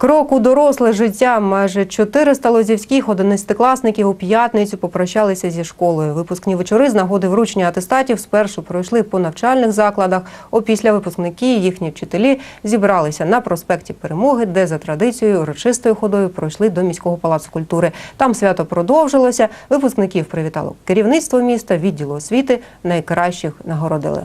Крок у доросле життя. Майже 400 лозівських одинадцятикласників у п'ятницю попрощалися зі школою. Випускні вечори з нагоди вручення атестатів спершу пройшли по навчальних закладах. Опісля випускники і їхні вчителі зібралися на проспекті Перемоги, де за традицією урочистою ходою пройшли до міського палацу культури. Там свято продовжилося. Випускників привітало керівництво міста, відділу освіти. Найкращих нагородили.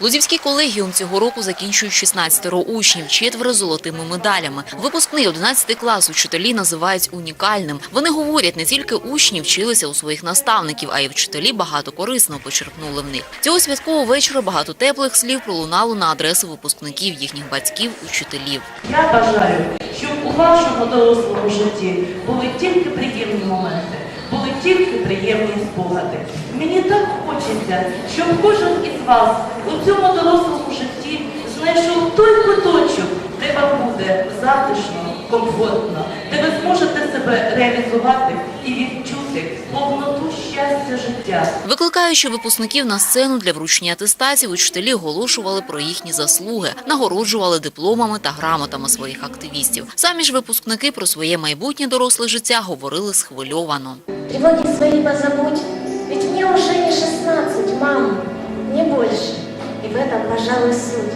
Лузівський колегіум цього року закінчують 16 учнів, четверо золотими медалями. Випускний 11 клас учителі називають унікальним. Вони говорять, не тільки учні вчилися у своїх наставників, а й вчителі багато корисного почерпнули в них. Цього святкового вечора багато теплих слів пролунало на адресу випускників, їхніх батьків, учителів. Я бажаю, щоб у вашому дорослому житті були тільки приємні моменти, були тільки приємні спогади. Мені так хочеться, щоб кожен із вас у цьому дорослому житті знайшов той куточок, де вам буде затишно, комфортно, де ви зможете себе реалізувати і відчути повноту щастя життя. Викликаючи випускників на сцену для вручення атестатів, учителі оголошували про їхні заслуги, нагороджували дипломами та грамотами своїх активістів. Самі ж випускники про своє майбутнє доросле життя говорили схвильовано. Тревоги свои позабудь, ведь мне уже не 16, мама, не больше. И в этом, пожалуй, суть.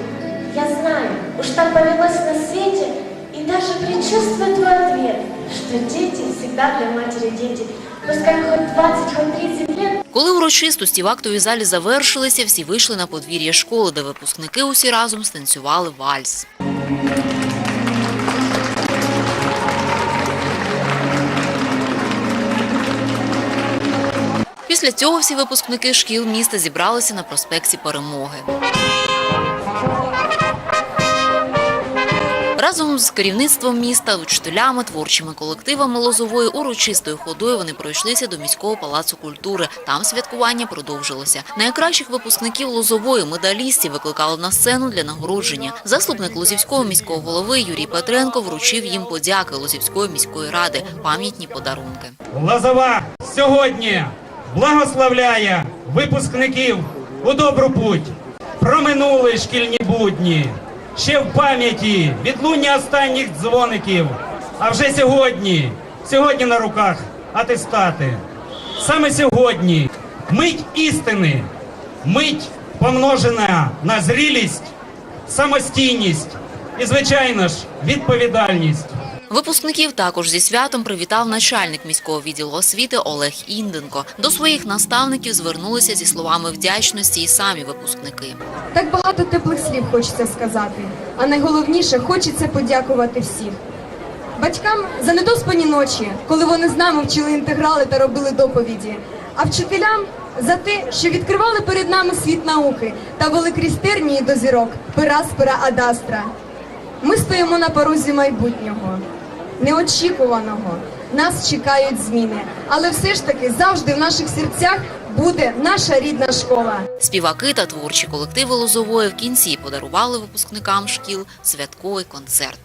Я знаю, уж так повелось на свете, и даже предчувствую твой ответ, что дети всегда для матери дети. Пускай хоть 20, хоть 30 лет, Коли урочистості в актовій залі завершилися, всі вийшли на подвір'я школи, де випускники усі разом станцювали вальс. Після цього всі випускники шкіл міста зібралися на проспекті Перемоги. Разом з керівництвом міста, учителями, творчими колективами Лозової урочистою ходою вони пройшлися до міського палацу культури. Там святкування продовжилося. Найкращих випускників Лозової медалістів викликали на сцену для нагородження. Заступник Лозівського міського голови Юрій Петренко вручив їм подяки Лозівської міської ради, пам'ятні подарунки. Лозова сьогодні благословляє випускників у добру путь. Проминули шкільні будні. Ще в пам'яті відлуння останніх дзвоників. А вже сьогодні, сьогодні на руках атестати. Саме сьогодні мить істини, мить помножена на зрілість, самостійність і, звичайно ж, відповідальність. Випускників також зі святом привітав начальник міського відділу освіти Олег Інденко. До своїх наставників звернулися зі словами вдячності і самі випускники. Так багато теплих слів хочеться сказати, а найголовніше хочеться подякувати всіх. Батькам за недоспані ночі, коли вони з нами вчили інтеграли та робили доповіді, а вчителям за те, що відкривали перед нами світ науки та вели крізь тернії до зірок пера Адастра. Ми стоїмо на порозі майбутнього, неочікуваного. Нас чекають зміни, але все ж таки завжди в наших серцях буде наша рідна школа. Співаки та творчі колективи Лозової в кінці подарували випускникам шкіл святковий концерт.